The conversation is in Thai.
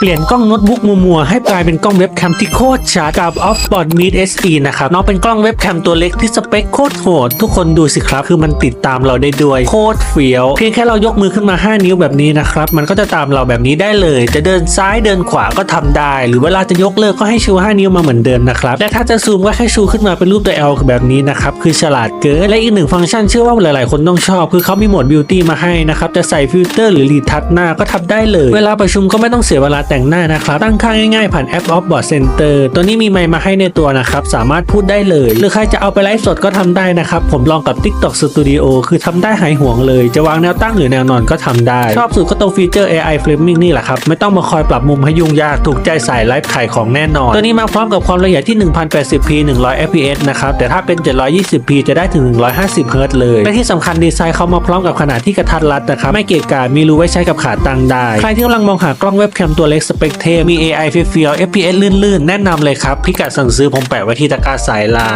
เปลี่ยนกล้องโน้ตบุ๊กมัวๆ ให้กลายเป็นกล้องเว็บแคมที่โคตรช้ากับ Offboard Meet SE นะครับน้องเป็นกล้องเว็บแคมตัวเล็กที่สเปคโคตรโหด ทุกคนดูสิครับ คือมันติดตามเราได้ด้วยโคตรเฟี้ยว เพียงแค่เรายกมือขึ้นมา 5 นิ้วแบบนี้นะครับ มันก็จะตามเราแบบนี้ได้เลย จะเดินซ้ายเดินขวาก็ทำได้ หรือเวลาจะยกเลิกก็ให้ชู 5 นิ้วมาเหมือนเดิมนะครับและถ้าจะซูมก็ให้ชูขึ้นมาเป็นรูปตัว L แบบนี้นะครับคือฉลาดเกินและอีกหนึ่งฟังก์ชันเชื่อว่าหลายๆ คนต้องชอบ คือเขามีโหมด Beauty มาให้นะครับจะใส่ฟิลเตอร์หรือรีทัชหน้าก็ทำได้เลย เวลาประชุมก็ไม่ต้องเสียเวลาแต่งหน้านะครับตั้งค่าง่ายๆผ่านแอป Offboard Center ตัวนี้มีไมค์มาให้ในตัวนะครับสามารถพูดได้เลย หรือใครจะเอาไปไลฟ์สดก็ทำได้นะครับ ผมลองกับ TikTok Studio คือทำได้หายห่วงเลย จะวางแนวตั้งหรือแนวนอนก็ทำได้ ชอบสุดก็ตรงฟีเจอร์ AI Framing นี่แหละครับ ไม่ต้องมาคอยปรับมุมให้ยุ่งยากถูกใจสายไลฟ์ขายของแน่นอน ตัวนี้มาพร้อมกับความละเอียดที่ 1080p 100 fps นะครับแต่ถ้าเป็น 720p จะได้ถึง 150 Hz เลยและที่สำคัญดีไซน์เขามาพร้อมกับขนาดที่กระทัดรัดนะครับไม่เกะกะมีรูไว้ใช้กับขาตั้งได้ใครที่กำลังมองหากล้องเว็บแคมตัวเล็กสเปกเทมี AI เฟียวๆ FPS ลื่นๆ แนะนำเลยครับ พิกัดสั่งซื้อผมแปะไว้ที่ตะกร้าสายลา